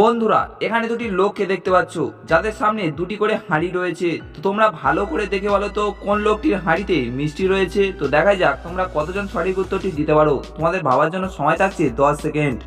বন্ধুরা, এখানে দুটি লোককে দেখতে পাচ্ছ। যাদের সামনে দুটি করে হাঁড়ি রয়েছে। তো তোমরা ভালো করে দেখে বলো তো, কোন লোকটির হাঁড়িতে মিষ্টি রয়েছে? তো দেখা যাক তোমরা কতজন সঠিক উত্তরটি দিতে পারো। তোমাদের ভাবার জন্য সময় থাকছে দশ সেকেন্ড।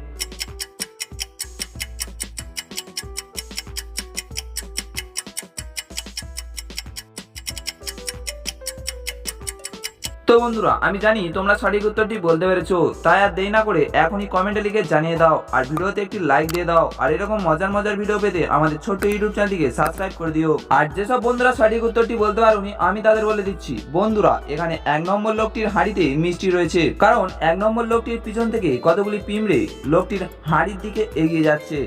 তো বন্ধুরা, আমি জানি তোমরা সঠিক উত্তরটি বলতে পেরেছ, তাই আর দেরি না করে এখনই কমেন্টে লিখে জানিয়ে দাও, আর ভিডিওতে একটি লাইক দিয়ে দাও, আর এরকম মজার মজার ভিডিও পেতে আমাদের ছোট্ট ইউটিউব চ্যানেলটিকে সাবস্ক্রাইব করে দিও। আর যেসব বন্ধুরা সঠিক উত্তরটি বলতে পারোনি, আমি তাদের বলে দিচ্ছি, বন্ধুরা, এখানে এক নম্বর লোকটির হাঁড়িতে মিষ্টি রয়েছে, কারণ এক নম্বর লোকটির পিছন থেকে কতগুলি পিমড়ে লোকটির হাঁড়ির দিকে এগিয়ে যাচ্ছে।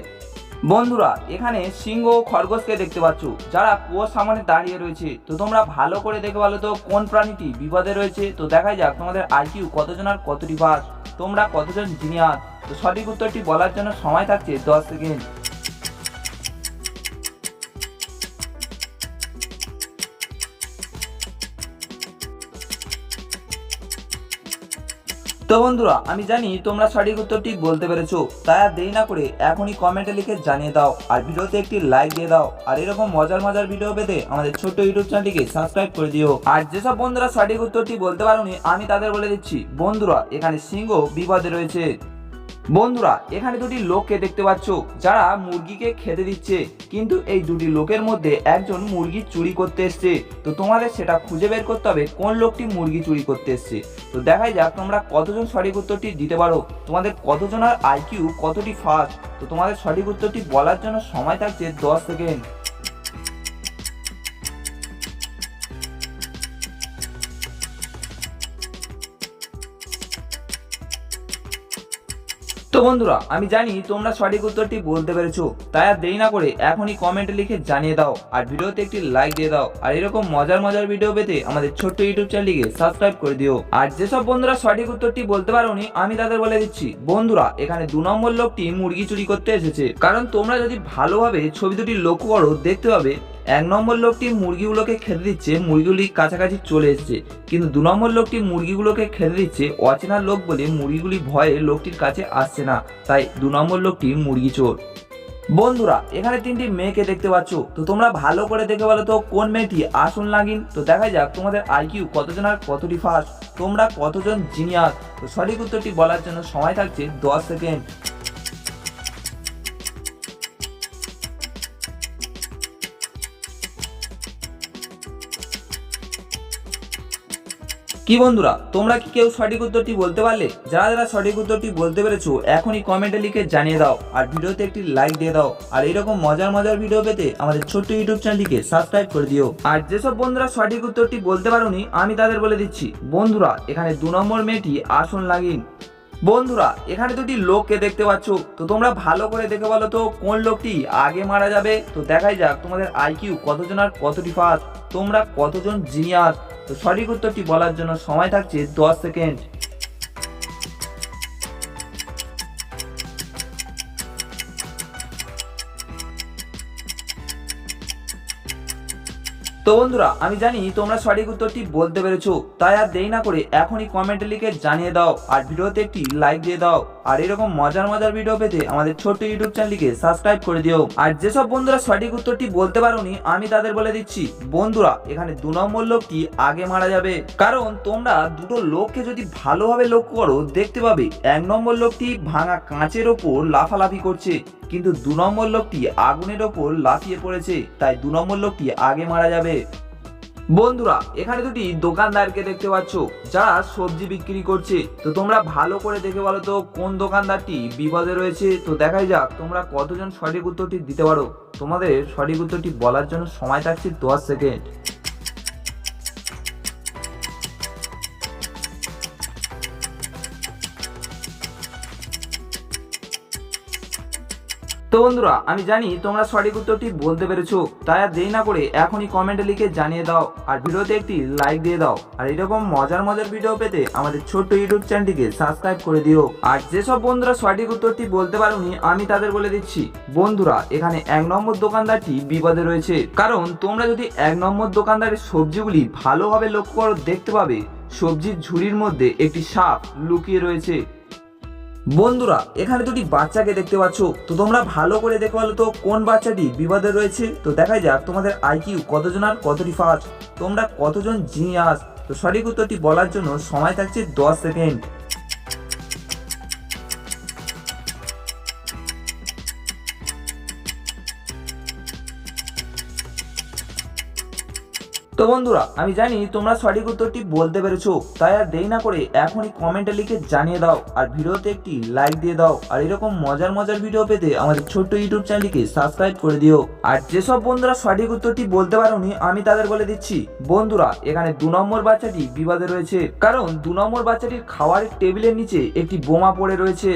বন্ধুরা, এখানে সিংহ ও খরগোশকে দেখতে পাচ্ছ। যারা কুয়োর সামনে দাঁড়িয়ে রয়েছে, তো তোমরা ভালো করে দেখে বলো তো কোন প্রাণীটি বিপদে রয়েছে? তো দেখাই যাক তোমাদের আইকিউ কতজন আর কতটি পাস তোমরা কতজন জিনিয়াস তো সঠিক উত্তরটি বলার জন্য সময় থাকছে দশ সেকেন্ড। তো বন্ধুরা, আমি জানি তোমরা সঠিক উত্তরটি বলতে পেরেছ, তাই আর দেরি না করে এখনই কমেন্টে লিখে জানিয়ে দাও আর ভিডিওতে একটি লাইক দিয়ে দাও। আর এরকম মজার মজার ভিডিও পেতে আমাদের ছোট্ট ইউটিউব চ্যানেলটিকে সাবস্ক্রাইব করে দিও। আর যেসব বন্ধুরা সঠিক উত্তরটি বলতে পারোনি, আমি তাদের বলে দিচ্ছি, বন্ধুরা, এখানে সিংহ বিপদে রয়েছে। বন্ধুরা, এখানে দুটি লোককে দেখতে পাচ্ছ, যারা মুরগিকে খেতে দিচ্ছে। কিন্তু এই দুটি লোকের মধ্যে একজন মুরগি চুরি করতে এসছে। তো তোমাদের সেটা খুঁজে বের করতে হবে, কোন লোকটি মুরগি চুরি করতে এসছে? তো দেখাই যাক, তোমরা কতজন সঠিক উত্তরটি দিতে পারো। তোমাদের কতজনের আইকিউ কতটি ফাস্ট? তো তোমাদের সঠিক উত্তরটি বলার জন্য সময় থাকছে দশ সেকেন্ড। তো বন্ধুরা, আমি জানি তোমরা সঠিক উত্তরটি বলতে পেরেছ, তাই আর দেরি না করে এখনই কমেন্টে লিখে জানিয়ে দাও আর ভিডিওতে একটি লাইক দিয়ে দাও আর এরকম মজার মজার ভিডিও পেতে আমাদের ছোট্ট ইউটিউব চ্যানেলটিকে সাবস্ক্রাইব করে দিও। আর যেসব বন্ধুরা সঠিক উত্তরটি বলতে পারোনি, আমি তাদের বলে দিচ্ছি, বন্ধুরা, এখানে দু নম্বর লোকটি মুরগি চুরি করতে এসেছে। কারণ তোমরা যদি ভালোভাবে ছবি দুটি লক্ষ্য করো, দেখতে পাবে এক নম্বর লোকটি মুরগিগুলোকে খেতে দিচ্ছে, মুরগিগুলি কাছাকাছি চলে এসেছে। কিন্তু দু নম্বর লোকটি মুরগিগুলোকে খেতে দিচ্ছে, অচেনা লোক বলে মুরগিগুলি ভয়ে লোকটির কাছে আসছে না। তাই দু নম্বর লোকটি মুরগি চোর। বন্ধুরা, এখানে তিনটি মেয়েকে দেখতে পাচ্ছ। তো তোমরা ভালো করে দেখে বলো তো কোন মেয়েটি আসন লাগিন তো দেখা যাক তোমাদের আইকিউ কতজন আর কতটি ফাস্ট তোমরা কতজন জিনিয়াস তো সঠিক উত্তরটি বলার জন্য সময় থাকছে দশ সেকেন্ড। কি বন্ধুরা, তোমরা কি কেউ সঠিক উত্তরটি বলতে পারলে? যারা যারা সঠিক উত্তরটি বলতে পেরেছ, এখনই কমেন্টে লিখে জানিয়ে দাও আর ভিডিওতে একটি লাইক দিয়ে দাও। আর এরকম মজার মজার ভিডিও পেতে আমাদের ছোট্ট ইউটিউব চ্যানেলটিকে সাবস্ক্রাইব করে দিও। আর যেসব বন্ধুরা সঠিক উত্তরটি বলতে পারোনি, আমি তাদের বলে দিচ্ছি, বন্ধুরা, এখানে দু নম্বর মেয়েটি আসন লাগিন বন্ধুরা, এখানে দুটি লোককে দেখতে পাচ্ছ। তো তোমরা ভালো করে দেখে বলো তো, কোন লোকটি আগে মারা যাবে? তো দেখাই যাক তোমাদের আইকিউ কতজন আর কতটি ফাস্ট তোমরা কতজন জিনিয়াস তো সঠিক উত্তরটি বলার জন্য সময় থাকছে দশ সেকেন্ড। তো বন্ধুরা, আমি জানি তোমরা সঠিক উত্তরটি বলতে পেরেছ, তাই আর দেরি না করে এখনই কমেন্টে লিখে জানিয়ে দাও, আর ভিডিওতে একটি লাইক দিয়ে দাও, আর এরকম মজার মজার ভিডিও পেতে আমাদের ছোট্ট ইউটিউব চ্যানেলটিকে সাবস্ক্রাইব করে দিও। আর যেসব বন্ধুরা সঠিক উত্তরটি বলতে পারোনি, আমি তাদের বলে দিচ্ছি, বন্ধুরা, এখানে দু নম্বর লোকটি আগে মারা যাবে। কারণ তোমরা দুটো লোককে যদি ভালোভাবে লক্ষ্য করো, দেখতে পাবে, এক নম্বর লোকটি ভাঙা কাঁচের ওপর লাফালাফি করছে। কিন্তু দু নম্বর লোকটি আগুনের ওপর লাফিয়ে পড়েছে, তাই দু নম্বর লোকটি আগে মারা যাবে। বন্ধুরা, এখানে দুটি দোকানদারকে দেখতে পাচ্ছ, যারা সবজি বিক্রি করছে। তো তোমরা ভালো করে দেখে বলো তো, কোন দোকানদারটি বিপদে রয়েছে? তো দেখাই যাক, তোমরা কতজন সঠিক উত্তরটি দিতে পারো। তোমাদের সঠিক উত্তরটি বলার জন্য সময় থাকছে দশ সেকেন্ড। তো বন্ধুরা, আমি জানি তোমরা সঠিক উত্তরটি বলতে পেরেছ, তাই আর দেরি না করে এখনই কমেন্টে লিখে জানিয়ে দাও আর ভিডিওতে একটি লাইক দিয়ে দাও আর এরকম মজার মজার ভিডিও পেতে আমাদের ছোট্ট ইউটিউব চ্যানেলটিকে সাবস্ক্রাইব করে দিও। আর যেসব বন্ধুরা সঠিক উত্তরটি বলতে পারোনি, আমি তাদের বলে দিচ্ছি, বন্ধুরা, এখানে এক নম্বর দোকানদারটি বিপদে রয়েছে। কারণ তোমরা যদি এক নম্বর দোকানদারের সবজিগুলি ভালোভাবে লক্ষ্য করো, দেখতে পাবে সবজির ঝুড়ির মধ্যে একটি সাপ লুকিয়ে রয়েছে। বন্ধুরা, এখানে দুটি বাচ্চাকে দেখতে পাচ্ছ। তো তোমরা ভালো করে দেখে বলো তো, কোন বাচ্চাটি বিবাদে রয়েছে? তো দেখা যাক তোমাদের আইকিউ কতজন আর কতটি ফাস্ট। তোমরা কতজন জিনিয়াস? তো সঠিক উত্তরটি বলার জন্য সময় থাকছে দশ সেকেন্ড। তো বন্ধুরা, আমি জানি তোমরা সঠিক উত্তরটি বলতে পেরেছ, তাই আর দেরি না করে এখনই কমেন্টে লিখে জানিয়ে দাও আর ভিডিওতে একটি লাইক দিয়ে দাও আর এরকম মজার মজার ভিডিও পেতে আমাদের ছোট্ট ইউটিউব চ্যানেলটিকে সাবস্ক্রাইব করে দিও। আর যেসব বন্ধুরা সঠিক উত্তরটি বলতে পারোনি, আমি তাদের বলে দিচ্ছি, বন্ধুরা, এখানে দু নম্বর বাচ্চাটি বিবাদে রয়েছে। কারণ দু নম্বর বাচ্চাটির খাওয়ারের টেবিলের নিচে একটি বোমা পড়ে রয়েছে।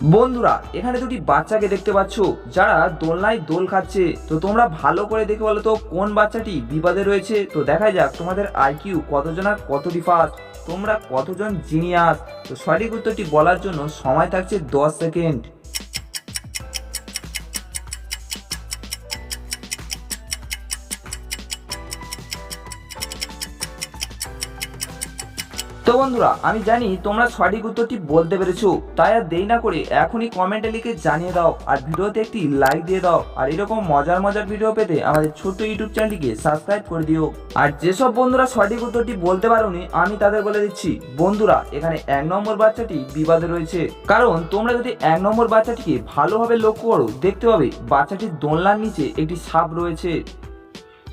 বন্ধুরা, এখানে দুটি বাচ্চাকে দেখতে পাচ্ছ, যারা দোলনায় দোল খাচ্ছে। তো তোমরা ভালো করে দেখে বলো তো, কোন বাচ্চাটি বিপদে রয়েছে? তো দেখা যাক, তোমাদের আইকিউ কতজন আর কতটি ফাস্ট তোমরা কতজন জিনিয়াস? তো সঠিক উত্তরটি বলার জন্য সময় থাকছে দশ সেকেন্ড। তো বন্ধুরা, আমি জানি তোমরা সঠিক উত্তরটি বলতে পেরেছ, তাই আর দেরি না করে এখনই কমেন্টে লিখে জানিয়ে দাও আর ভিডিওতে একটি লাইক দিয়ে দাও আর এরকম মজার মজার ভিডিও পেতে আমাদের ছোট্ট ইউটিউব চ্যানেলটিকে সাবস্ক্রাইব করে দিও। আর যেসব বন্ধুরা সঠিক উত্তরটি বলতে পারোনি, আমি তাদের বলে দিচ্ছি, বন্ধুরা, এখানে এক নম্বর বাচ্চাটি বিবাদে রয়েছে। কারণ তোমরা যদি এক নম্বর বাচ্চাটিকে ভালোভাবে লক্ষ্য করো, দেখতে পাবে বাচ্চাটির দোলনার নিচে একটি সাপ রয়েছে।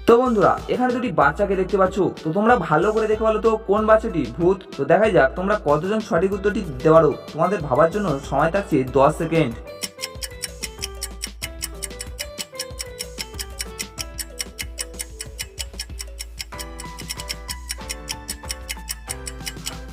তো বন্ধুরা, এখানে দুটি বাচ্চাকে দেখতে পাচ্ছ। তো তোমরা ভালো করে দেখে বলো তো কোন বাচ্চাটি ভূত। তো দেখাই যাক তোমরা কতজন সঠিক উত্তরটি দিতে পারো তোমাদের ভাবার জন্য সময় থাকছে দশ সেকেন্ড।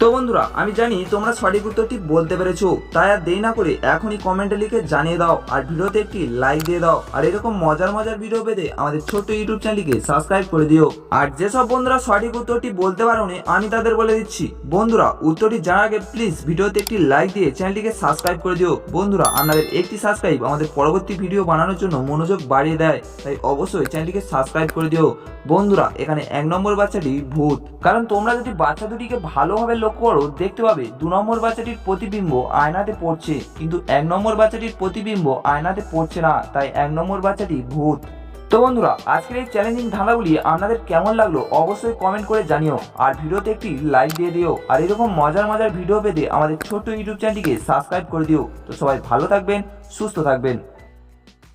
তো বন্ধুরা, আমি জানি তোমরা সঠিক উত্তরটি বলতে পেরেছ, তাই আর দেরি না করে এখনই কমেন্টে লিখে জানিয়ে দাও আর ভিডিওতে একটি লাইক দিয়ে দাও। আর এরকম মজার মজার ভিডিও পেতে আমাদের ছোট্ট ইউটিউব চ্যানেলটিকে সাবস্ক্রাইব করে দিও। আর যেসব বন্ধুরা সঠিক উত্তরটি বলতে পারোনি, আমি তাদের বলে দিচ্ছি, বন্ধুরা, উত্তরটি জানার আগে প্লিজ ভিডিওতে একটি লাইক দিয়ে চ্যানেলটিকে সাবস্ক্রাইব করে দিও। বন্ধুরা, আপনাদের একটি সাবস্ক্রাইব আমাদের পরবর্তী ভিডিও বানানোর জন্য মনোযোগ বাড়িয়ে দেয়, তাই অবশ্যই চ্যানেলটিকে সাবস্ক্রাইব করে দিও। বন্ধুরা, এখানে এক নম্বর বাচ্চাটি ভূত। কারণ তোমরা যদি বাচ্চা দুটিকে ভালোভাবে লক্ষ্য করো দেখতে পাবে দু নম্বর বাচ্চাটির প্রতিবিম্ব আয়নাতে পড়ছে, কিন্তু এক নম্বর বাচ্চাটির প্রতিবিম্ব আয়নাতে পড়ছে না, তাই এক নম্বর বাচ্চাটি ভূত। তো বন্ধুরা, আজকের এই চ্যালেঞ্জিং ধাঁধাগুলি আপনাদের কেমন লাগল অবশ্যই কমেন্ট করে জানিও, আর ভিডিওতে একটি লাইক দিয়ে দিও, আর এরকম মজার মজার ভিডিও পেতে আমাদের ছোট্ট ইউটিউব চ্যানেলটিকে সাবস্ক্রাইব করে দিও। তো সবাই ভালো থাকবেন, সুস্থ থাকবেন।